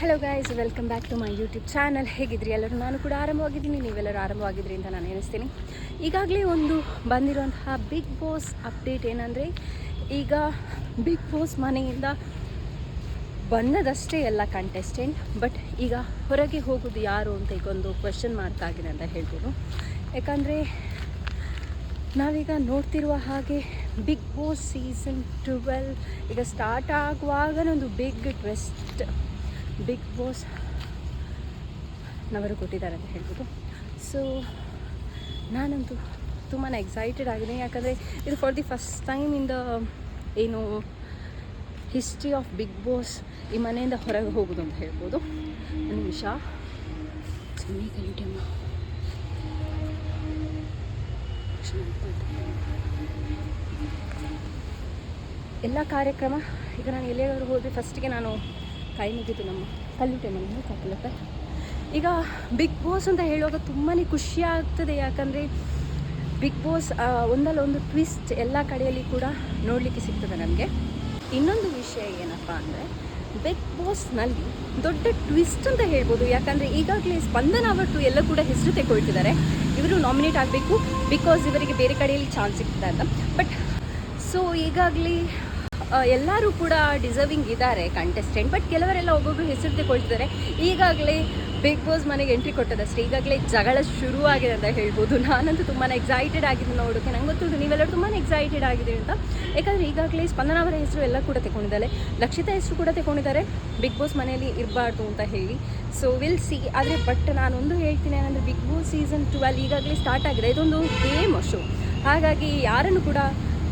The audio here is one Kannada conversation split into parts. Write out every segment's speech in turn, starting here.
Hello guys welcome back to my YouTube channel ಹೇಗಿದ್ರಿ? ಎಲ್ಲರೂ ನಾನು ಕೂಡ ಆರಂಭವಾಗಿದ್ದೀನಿ ನೀವೆಲ್ಲರೂ ಆರಂಭವಾಗಿದ್ರಿ ಅಂತ ನಾನು ಎನಿಸ್ತೀನಿ ಈಗಾಗಲೇ ಒಂದು ಬಂದಿರುವಂತಹ ಬಿಗ್ ಬಾಸ್ ಅಪ್ಡೇಟ್ ಏನಂದರೆ, ಈಗ ಬಿಗ್ ಬಾಸ್ ಮನೆಯಿಂದ ಬಂದದಷ್ಟೇ ಎಲ್ಲ ಕಂಟೆಸ್ಟೆಂಟ್ ಬಟ್ ಈಗ ಹೊರಗೆ ಹೋಗೋದು ಯಾರು ಅಂತ ಈಗ ಒಂದು ಕ್ವೆಶನ್ ಮಾರ್ಕ್ ಆಗಿದೆ ಅಂತ ಹೇಳ್ಬೋದು. ಯಾಕಂದರೆ, ನಾವೀಗ ನೋಡ್ತಿರುವ ಹಾಗೆ ಬಿಗ್ ಬಾಸ್ ಸೀಸನ್ ಟ್ವೆಲ್ ಈಗ ಸ್ಟಾರ್ಟ್ ಆಗುವಾಗ ಒಂದು ಬಿಗ್ ಟ್ವೆಸ್ಟ್ ಬಿಗ್ ಬಾಸ್ ನವರು ಕೊಟ್ಟಿದ್ದಾರೆ ಅಂತ ಹೇಳ್ಬೋದು. ಸೊ ನಾನಂತೂ ತುಂಬಾ ಎಕ್ಸೈಟೆಡ್ ಆಗಿದೆ ಯಾಕಂದರೆ ಇದು for the first time in the ಏನು ಹಿಸ್ಟ್ರಿ ಆಫ್ ಬಿಗ್ ಬಾಸ್ ಈ ಮನೆಯಿಂದ ಹೊರಗೆ ಹೋಗೋದು ಅಂತ ಹೇಳ್ಬೋದು. ಒಂದು ನಿಮಿಷ. ಎಲ್ಲ ಕಾರ್ಯಕ್ರಮ, ಈಗ ನಾನು ಎಲ್ಲಿಯಾದರೂ ಹೋದರೆ ಫಸ್ಟಿಗೆ ನಾನು ಕೈ ಮುಗಿದು ನಮ್ಮ ಕಲ್ಲುಟೆ ಮನೆ ಕಲ್ಲುತ್ತೆ ಈಗ ಬಿಗ್ ಬಾಸ್ ಅಂತ ಹೇಳುವಾಗ ತುಂಬಾ ಖುಷಿ ಆಗ್ತದೆ, ಯಾಕಂದರೆ ಬಿಗ್ ಬಾಸ್ ಒಂದಲ್ಲ ಒಂದು ಟ್ವಿಸ್ಟ್ ಎಲ್ಲ ಕಡೆಯಲ್ಲಿ ಕೂಡ ನೋಡಲಿಕ್ಕೆ ಸಿಗ್ತದೆ ನಮಗೆ. ಇನ್ನೊಂದು ವಿಷಯ ಏನಪ್ಪ ಅಂದರೆ ಬಿಗ್ ಬಾಸ್ನಲ್ಲಿ ದೊಡ್ಡ ಟ್ವಿಸ್ಟ್ ಅಂತ ಹೇಳ್ಬೋದು. ಯಾಕಂದರೆ ಈಗಾಗಲೇ ಸ್ಪಂದನ ಅವತ್ತು ಎಲ್ಲ ಕೂಡ ಹೆಸರು ತೆಗೊಳ್ತಿದ್ದಾರೆ ಇವರು ನಾಮಿನೇಟ್ ಆಗಬೇಕು ಬಿಕಾಸ್ ಇವರಿಗೆ ಬೇರೆ ಕಡೆಯಲ್ಲಿ ಚಾನ್ಸ್ ಸಿಗ್ತದೆ ಅಂತ. ಬಟ್ ಸೊ ಈಗಾಗಲೇ ಎಲ್ಲರೂ ಕೂಡ ಡಿಸರ್ವಿಂಗ್ ಇದ್ದಾರೆ ಕಂಟೆಸ್ಟೆಂಟ್ ಬಟ್ ಕೆಲವರೆಲ್ಲ ಒಬ್ಬೊಬ್ಬರು ಹೆಸರು ತಗೊಳ್ತಿದ್ದಾರೆ ಈಗಾಗಲೇ ಬಿಗ್ ಬಾಸ್ ಮನೆಗೆ ಎಂಟ್ರಿ ಕೊಟ್ಟದಷ್ಟೇ ಈಗಾಗಲೇ ಜಗಳ ಶುರುವಾಗಿದೆ ಅಂತ ಹೇಳ್ಬೋದು. ನಾನಂತೂ ತುಂಬಾ ಎಕ್ಸೈಟೆಡ್ ಆಗಿದೆ ನೋಡೋಕ್ಕೆ ನಂಗೆ ಗೊತ್ತಿದ್ದು ನೀವೆಲ್ಲರೂ ತುಂಬಾ ಎಕ್ಸೈಟೆಡ್ ಆಗಿದೆ ಅಂತ. ಯಾಕಂದರೆ ಈಗಾಗಲೇ ಸ್ಪಂದನ ಅವರ ಹೆಸರು ಎಲ್ಲ ಕೂಡ ತಗೊಂಡಿದ್ದಾರೆ ಲಕ್ಷಿತಾ ಹೆಸರು ಕೂಡ ತಗೊಂಡಿದ್ದಾರೆ ಬಿಗ್ ಬಾಸ್ ಮನೆಯಲ್ಲಿ ಇರಬಾರ್ದು ಅಂತ ಹೇಳಿ. ಸೊ ವಿಲ್ ಸಿ ಆದರೆ ಬಟ್ ನಾನೊಂದು ಹೇಳ್ತೀನಿ ಏನಂದರೆ ಬಿಗ್ ಬಾಸ್ ಸೀಸನ್ ಟ್ವೆಲ್ ಈಗಾಗಲೇ ಸ್ಟಾರ್ಟ್ ಆಗಿದೆ. ಇದೊಂದು ಗೇಮ್ ಶೋ ಹಾಗಾಗಿ ಯಾರನ್ನು ಕೂಡ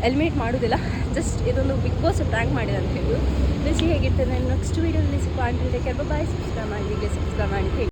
ಎಲಿಮಿನೇಟ್ ಮಾಡೋದಿಲ್ಲ ಜಸ್ಟ್ ಇದೊಂದು ಬಿಗ್ ಬಾಸ್ ಟ್ರ್ಯಾಂಕ್ ಮಾಡಿದೆ ಅಂತ ಹೇಳ್ಬೋದು. ಬಿಸಿ ಹೇಗಿರ್ತದೆ. ನೆಕ್ಸ್ಟ್ ವೀಡಿಯೋದಲ್ಲಿ ಅಂತ ಹೇಳಿ ಕೆಲವು ಬಾಯ್ ಸಬ್ಸ್ಕ್ರೈಬ್ ಮಾಡಿ ಸಬ್ಸ್ಕ್ರೈಬ್ ಮಾಡಿ.